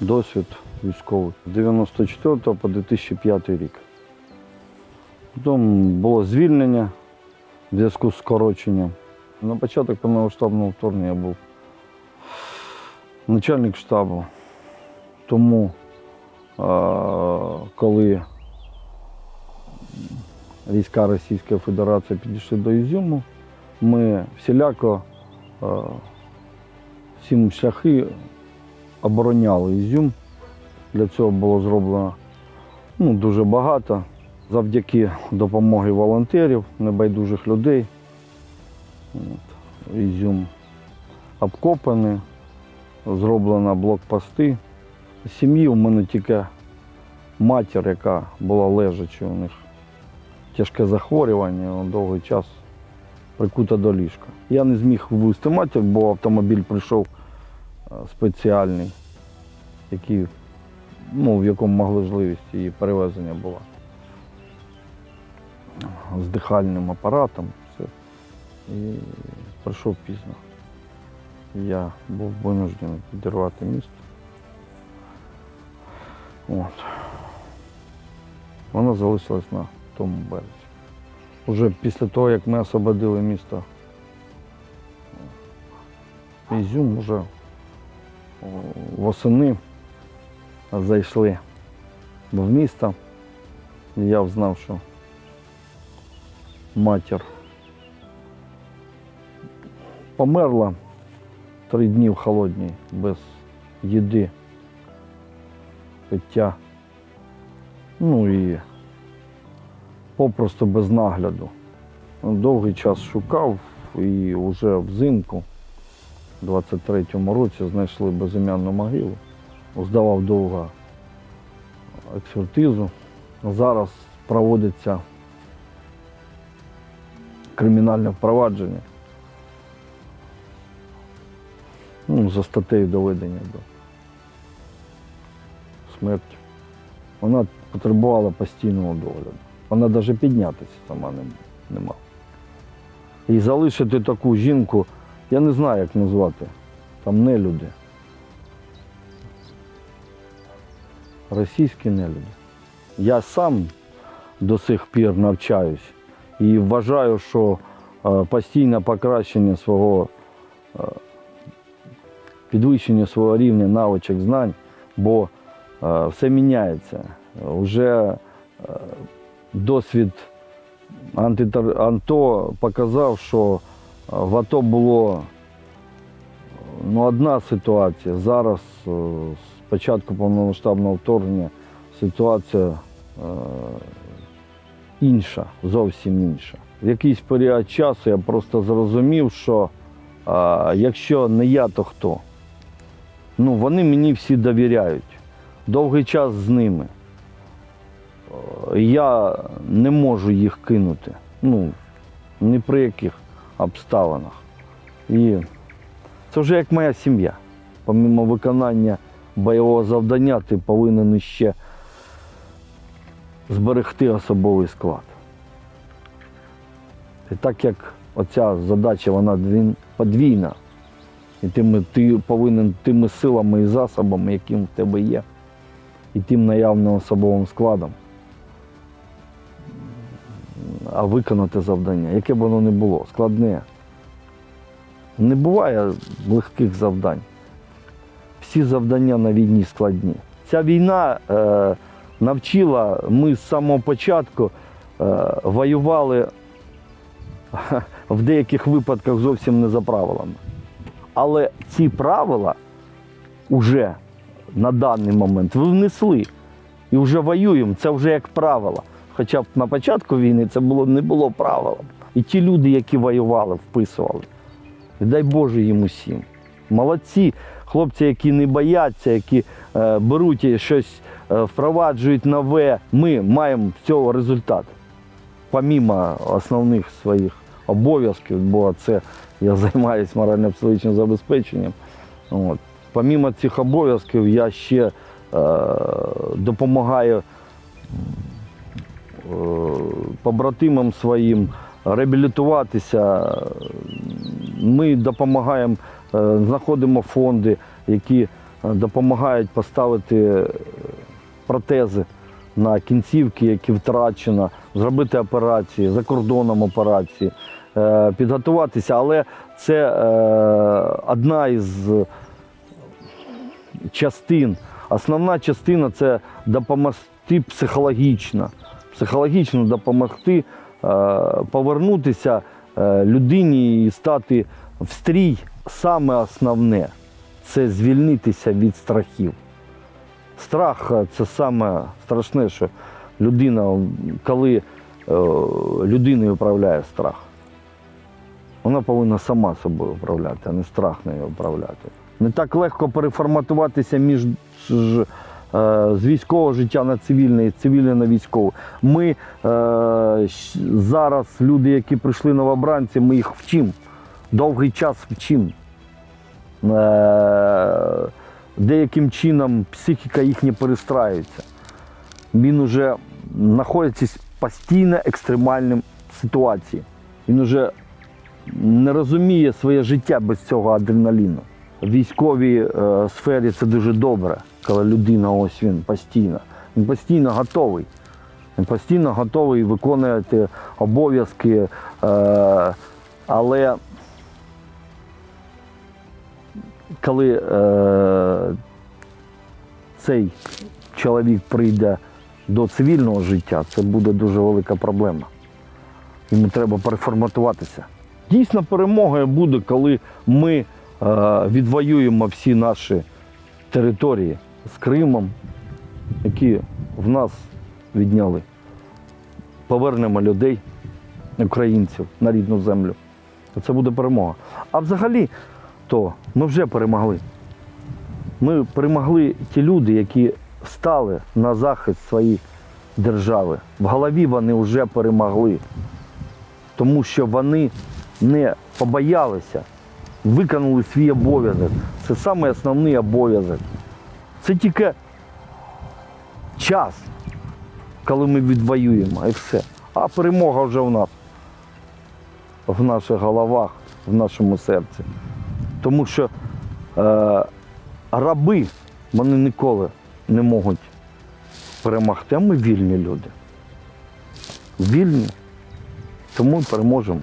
досвід військовий з 94 по 2005 рік. Потім було звільнення в зв'язку з скороченням. На початок повномасштабного вторгнення я був начальник штабу. Тому, коли війська Російської Федерації підійшли до Ізюму, ми всіляко всім шляхи обороняли Ізюм. Для цього було зроблено ну, дуже багато. Завдяки допомоги волонтерів, небайдужих людей. От, Ізюм обкопаний, зроблено блокпости. Сім'ї у мене тільки матір, яка була лежачою у них. Тяжке захворювання, довгий час прикута до ліжка. Я не зміг вивезти матір, бо автомобіль прийшов спеціальний, який, ну, в якому можливість її перевезення була. З дихальним апаратом. Все. І прийшов пізно. Я був винуждений підірвати місто. От. Вона залишилась на тому березі. Уже після того, як ми освободили місто Ізюм, вже восени зайшли в місто. Я знав, що матір померла три дні в холодній, без їди, пиття. Ну і попросту без нагляду. Довгий час шукав і вже взимку, 23-му році, знайшли безім'янну могилу. Здавав довго експертизу. Зараз проводиться кримінальне впровадження ну, за статтею доведення до смерті. Вона потребувала постійного догляду. Вона навіть піднятися сама не, мала. І залишити таку жінку, я не знаю, як назвати, там не люди. Російські нелюди. Я сам до сих пір навчаюсь і вважаю, що е, постійне покращення свого е, підвищення свого рівня навичок знань, бо е, все міняється. Уже досвід. АНТО показав, що в АТО було ну, одна ситуація. Зараз е, з початку повномасштабного вторгнення ситуація е, інша, зовсім інша. В якийсь період часу я просто зрозумів, що е, якщо не я, то хто? Ну, вони мені всі довіряють. Довгий час з ними. Я не можу їх кинути. Ну, ні при яких обставинах. І це вже як моя сім'я. Помимо виконання бойового завдання, ти повинен ще зберегти особовий склад. І так як оця задача, вона подвійна, і тими, ти повинен тими силами і засобами, які в тебе є, і тим наявним особовим складом, а виконати завдання, яке б воно не було, складне. Не буває легких завдань. Всі завдання на війні складні. Ця війна е, навчила, ми з самого початку е, воювали в деяких випадках зовсім не за правилами. Але ці правила вже на даний момент ви внесли і вже воюємо. Це вже як правило. Хоча б на початку війни це було, не було правилом. І ті люди, які воювали, вписували. Дай Боже їм усім. Молодці, хлопці, які не бояться, які е, беруть щось е, впроваджують нове. Ми маємо з цього результат. Помімо основних своїх обов'язків, бо це я займаюся морально-психологічним забезпеченням. От. Помімо цих обов'язків я ще е, допомагаю побратимам своїм реабілітуватися. Ми допомагаємо, е, знаходимо фонди, які допомагають поставити е, протези на кінцівки, які втрачено, зробити операції, за кордоном операції, е, підготуватися. Але це е, одна із частин. Основна частина це допомогти психологічно. Психологічно допомогти е, повернутися е, людині і стати в стрій. Саме основне це звільнитися від страхів. Страх це саме страшне, що людина, коли е, людиною управляє страх. Вона повинна сама собою управляти, а не страх нею управляти. Не так легко переформатуватися між з військового життя на цивільне і цивільне на військове. Ми е, зараз, люди, які прийшли новобранці, ми їх вчимо. Довгий час вчимо. Е, деяким чином психіка їхня перестраюється. Він уже знаходиться в постійно екстремальній ситуації. Він уже не розуміє своє життя без цього адреналіну. В військовій е, сфері це дуже добре, коли людина ось він постійно. Він постійно готовий. Він постійно готовий виконувати обов'язки, е, але коли е, цей чоловік прийде до цивільного життя, це буде дуже велика проблема. Йому треба переформатуватися. Дійсно, перемогою буде, коли ми е, відвоюємо всі наші території з Кримом, які в нас відняли. Повернемо людей, українців на рідну землю. Це буде перемога. А взагалі, то ми вже перемогли. Ми перемогли ті люди, які стали на захист своєї держави. В голові вони вже перемогли тому що вони не побоялися, виконали свій обов'язок. Це саме обов'язок. Це тільки час, коли ми відвоюємо, і все. А перемога вже в нас, в наших головах, в нашому серці. Тому що е, раби вони ніколи не можуть перемогти. А ми вільні люди. Вільні. Тому переможемо.